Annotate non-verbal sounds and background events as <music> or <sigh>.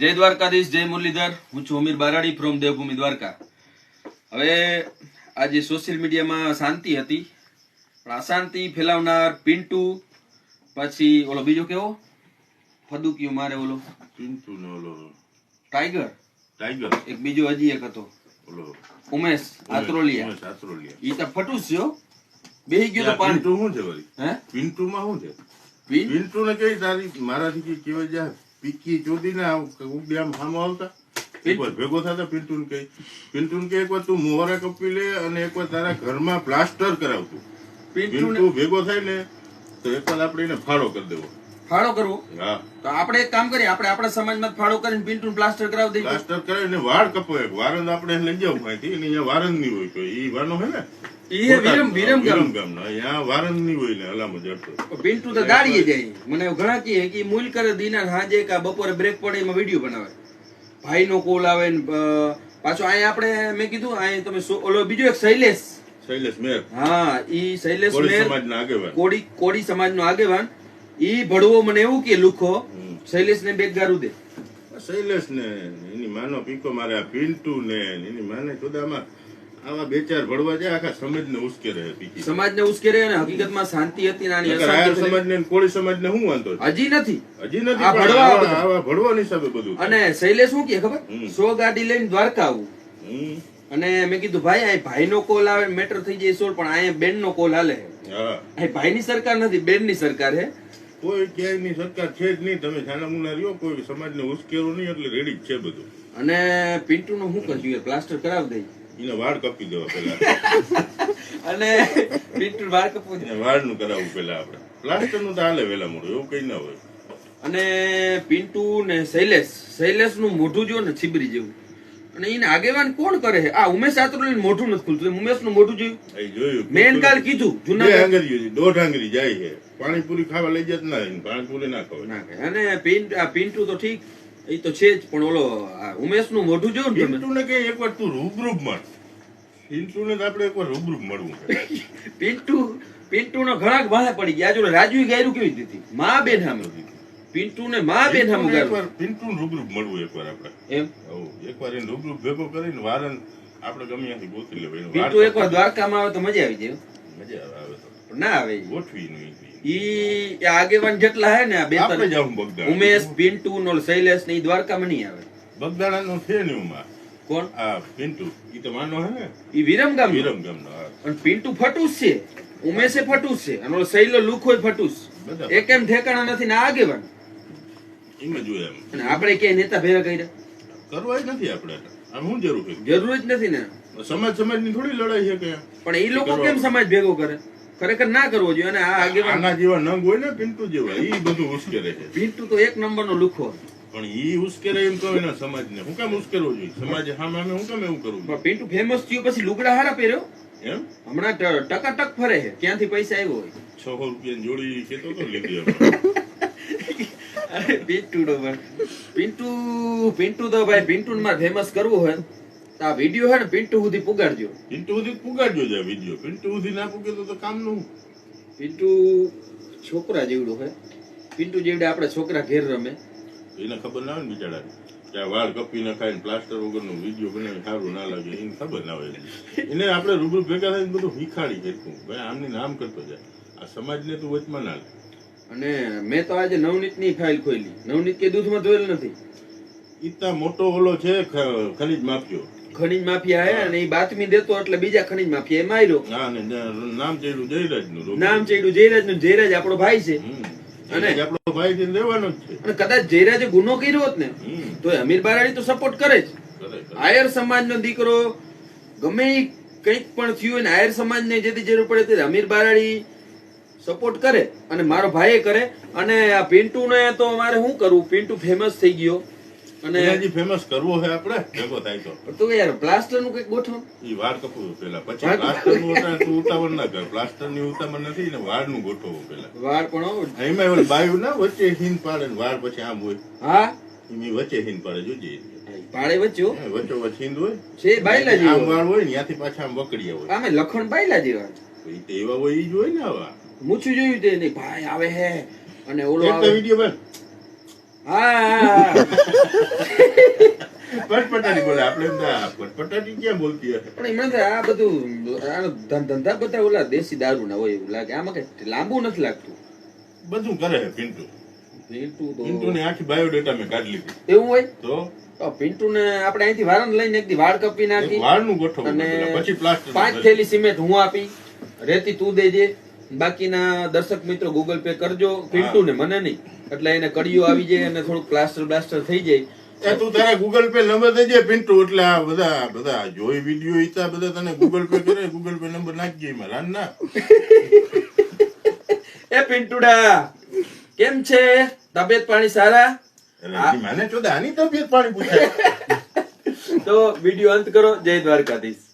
જય દ્વારકાધીશ જય મુરલીધર. હું છું અમીર બારાડી ફ્રોમ દેવભૂમિ દ્વારકા. હવે આજે સોશિયલ મીડિયામાં શાંતિ હતી પણ અશાંતિ ફેલાવનાર પિન્ટુ પછી ઓલો બીજો કેવો? ફદુકિયો મારે ઓલો. પિન્ટુ ને ઓલો ટાઈગર. ટાઈગર. એક બીજો હજી એક હતો. ઓલો ઉમેશ આત્રોલિયા. ઉમેશ આત્રોલિયા. ઈ તો ફટુસ છે બે બેહી ગયો તો પિન્ટુ શું છે વળી? હે? પિન્ટુ માં શું છે? પિન? પિન્ટુ ને કઈ તારી મારાથી કઈ કહેવાય જા પીકી ચોદી ને આમ સામો આવતા. ભેગો થતા પિન્ટુન ને પિન્ટુન કે એક વાર તું મોહરા કપી લે અને એકવાર તારા ઘરમાં પ્લાસ્ટર કરાવતું. પિન્ટુ ભેગો થાય ને તો એક વાર આપણે એને ફાળો કરી દેવો. ફાળો કરવો? હા. તો આપણે એક કામ કરીએ આપણે આપણા સમાજમાં ફાળો કરીને પિન્ટુન પ્લાસ્ટર કરાવી દઈએ. પ્લાસ્ટર કરાવીને વાળ કપો એક વારંદ આપણે લઈ જાવ અહીંથી અને અહીંયા વારંદની હોય તો એ વાનો હોય ને? હલામાં જડતો તો. દાડીએ જાય. મને ઘણા કહે કે મૂલ કરે દીના સાંજે કે બપોરે બ્રેક પડે એમાં વીડિયો બનાવે. ભાઈનો કોલ આવે ને પાછો અહીંયા આપણે મેં કીધું અહીંયા તમે ઓલો બીજો એક શૈલેષ. શૈલેષ મેર. હા ઈ શૈલેષ મેર કોડી કોડી સમાજનો આગેવાન. ઈ ભડવો મને એવું કે લુખો શૈલેષ ને બેગ ગારું દે. શૈલેષ ને એની માનો પીકો મારે આ પિન્ટુ ને એની માને ખુદામાં આવા બે ચાર ભડવા જાય આખા સમાજને ઉશ્કેરે છે સમાજને ઉશ્કેરે અને હકીકતમાં શાંતિ હતી ને આની નકર આયર અશાંતિ સમાજને કોળી સમાજને શું વાંધો હજી નથી. હજી નથી આ પણ આવા- બધા. હિસાબે બધું અને શૈલેષ શું કે ખબર? સો ગાડી લઈને દ્વારકા આવું. અને મેં કીધું ભાઈ ભાઈનો કોલ આવે મેટર થઈ જાય સોળ પણ અહીંયા બેનનો કોલ હાલે. હા. ભાઈ ની સરકાર નથી બેનની સરકાર હે. કોઈ ક્યાંયની સરકાર છે જ નહીં. તમે જાણા મુના રહ્યો કોઈ સમાજને ઉશ્કેરો નહીં એટલે રેડી જ છે બધું. અને પિન્ટુનું શું કરજો પ્લાસ્ટર કરાવી દઈ. એને વાળ કપી દેવા પેલા <laughs> અને પિન્ટુ વાળ કપવું એને વાળનું કરાવવું પેલા આપણે. પ્લાસ્ટરનું તો હાલે વેલા મોડું એવું કઈ ના હોય. અને પિન્ટુ ને શૈલેષનું મોઢું જો ને છીબરી જેવું. અને એને આગેવાન કોણ કરે છે? આ ઉમેશ આત્રોલી મોઢું નથી ખુલતું. ઉમેશનું મોઢું જોયું? એ જોયું. મેન કાલ કીધું જૂના આંગરી દોઢ આંગરી જાય છે. પાણીપુરી ખાવા લઈ જત ના પાણીપુરી ના ખાવ. ના. અને પિન્ટ આ પિન્ટુ તો ઠીક એ તો છે જ પણ ઓલો ઉમેશનું મોઢું જોયું ને તમે? પિન્ટુને કઈ એકવાર તું રૂબરૂબ મળ પિન્ટુને તો આપણે એકવાર રૂબરૂ મળવું પિન્ટુ પિન્ટુ નો ઘણા વાહે પડી ગયા. આજે રાજુ ગાયરું કેવી દીધી મા બેન હામે પિન્ટુ ને મા બેન હામે પિન્ટુને ગાયરું પિન્ટુ પિન્ટુને રૂબરૂબ મળવું એકવાર આપણે. એમ? હઉ, એકવાર એને રૂબરૂ ભેગો કરીને વારન આપણે ગમે ત્યાંથી ગોતી એનું પિન્ટુ વાર એકવાર દ્વારકામાં આવે તો મજા આવી જાય મજા આવે તો. ના આવે ગોઠવી નહીં ઈ આગેવાન જેટલા હે ને બે ઉમેશ પિન્ટુ નો શૈલેષ ને ઈ દ્વારકામાં નહીં આવે. બગદાણા નો છે ને ઉમાં. કોણ? આ પિન્ટુ. ઈ તો માનો હે ને. ઈ વિરમગામ વિરમ ગામનો હા. અને પિન્ટુ ફટુસ છે. ઉમેશે ફટુસ છે. અને સૈલો લુખોય ફટુસ. એક એમ ઠેકાણા નથી ને આગેવાન. એમાં જોઈએ એમ. અને આપણે કે નેતા ભેગા કર્યા? કરવા જ નથી આપણે આમ હું જરૂર છે? જરૂર જ નથી ને. સમાજ સમાજની થોડી લડાઈ છે કે પણ એ લોકો કેમ સમાજ ભેગો કરે? ખરેખર ના કરવો જોઈએ અને આ આગેવાન આના જેવા નંગ હોય ને પિન્ટુ જેવા ઈ બધું ઉશ્કેરે છે. પિન્ટુ તો એક નંબર નો લુખો. પણ ઈ ઉશ્કેરે એમ કહો એના સમાજને. હું કેમ ઉશ્કેરવો જોઈએ? સમાજ સામે અમે હું કેમ એવું કરવું પણ પિન્ટુ ફેમસ થયો પછી લુગડા હારા પહેર્યો? એમ? હમણાં ટકા ટકાટક ફરે છે. ક્યાંથી પૈસા આવ્યો હોય? છસો રૂપિયા જોડી કેતો તો લીધી <laughs> અરે પિન્ટુ નો પિન્ટુ પિન્ટુ તો ભાઈ પિન્ટુ માં ફેમસ કરવું હોય તો આ વીડિયો હે ને પિન્ટુ સુધી પુગાડજો. પિન્ટુ સુધી પુગાડજો છે વીડિયો પિન્ટુ સુધી ના પુગે તો કામનું પિન્ટુ છોકરા જેવડો હોય. પિન્ટુ જેવડે આપણે છોકરા ઘેર રમે. એને ખબર ના હોય ને બિચારા ત્યાં વાળ કપી નખાય ને પ્લાસ્ટર વગરનો વીડિયો બનાવી સારું ના લાગે એને ખબર ના હોય. એને આપણે રૂબરૂ ભેગા થઈને બધું શીખાડી શકું ભાઈ આમની નામ કરતો જાય. આ સમાજને તું વચમાં ના અને મેં તો આજે નવનીતની ફાઇલ ખોલી. નવનીત કે દૂધમાં ધોયેલ નથી. ઈતા મોટો ઓલો છે ખનીજ માફિયો. ખનીજ માફિયા હે અને એ બાતમી દેતો એટલે બીજા ખનીજ માફિયા એ માર્યો નામ ચડ્યું જયરાજનું નામ ચડ્યું જયરાજનું જયરાજ આપણો ભાઈ છે. અને આપણો ભાઈ થઈને રહેવાનો છે. અને કદાચ જયરાજે ગુનો કર્યો હોત ને તો એ અમીર બારાડી તો સપોર્ટ કરે જ. આયર સમાજનો દીકરો ગમે કંઈક પણ થયું હોય ને આયર સમાજને જેથી જરૂર પડે તે અમીર બારાડી સપોર્ટ કરે. અને મારો ભાઈ કરે. અને આ પિન્ટુ ને તો મારે શું કરવું? પિન્ટુ ફેમસ થઈ ગયો. અને હજી ફેમસ કરવો છે આપણે? ભેગો થાય તો. તો યાર પ્લાસ્ટરનું કંઈક ગોઠવો ઈ વાળ કપવું પેલા પછી પ્લાસ્ટરનું ઉતા- તું ઉતાવળ ના કર. પ્લાસ્ટરની ઉતાવળ નથી ને વાળનું ગોઠવો પેલા વાળ પણ એમાં ઓલી બાયુ ના વચ્ચે હિન પાડે ને વાળ પછી આમ હોય. હા? એની વચ્ચે હિન પાડે જોજે પાડે વચ્ચે. વચ્ચો વચ્ચે હિંદ હોય. છે બાયલા આમ વાળ હોય ને ત્યાંથી પાછા આમ વકડિયા હોય. આમે લખણ બાયલા જેવા. એવા હોય ઈ જ હોય ને આવા. મૂછું જોયું તે નહીં. ભાઈ આવે હે. અને ઓલો આવે. વીડિયો બન. હા. હા, હા. બોલે આપણે એમ થાય, ક્યાં બોલતી હશે? પણ એમને આ બધું ધંધા બધા ઓલા દેશી દારૂ ના હોય એવું લાગે. આમાં કઈ લાંબુ નથી લાગતું. બધું કરે છે પિન્ટુ. પિન્ટુ ની આખી બાયોડેટા મેં કાઢી લીધી. એવું હોય? તો? તો પિન્ટુ ને આપણે અહીંથી વારન લઈને એકદી વાળ કપી નાખી અને પછી પ્લાસ્ટર પાંચ થેલી સિમેન્ટ હું આપી. રેતી તું દેજે બાકીના દર્શક મિત્રો ગૂગલ પે કરજો. પિન્ટુ ને મને નહીં. એટલે એને કડીઓ આવી જાય અને થોડું પ્લાસ્ટર બ્લાસ્ટર થઈ જાય. એ તું તારે ગૂગલ પે નંબર દેજે પિન્ટુ એટલે આ બધા બધા જોઈ વીડિયો ઈતા બધા તને ગૂગલ પે કરે ગૂગલ પે નંબર નાખજે એમાં રાન ના. <laughs> એ પિન્ટુડા કેમ છે? તબિયત પાણી સારા? મને ચોદા આની તબિયત પાણી પૂછાય <laughs> તો વીડિયો અંત કરો. જય દ્વારકાધીશ.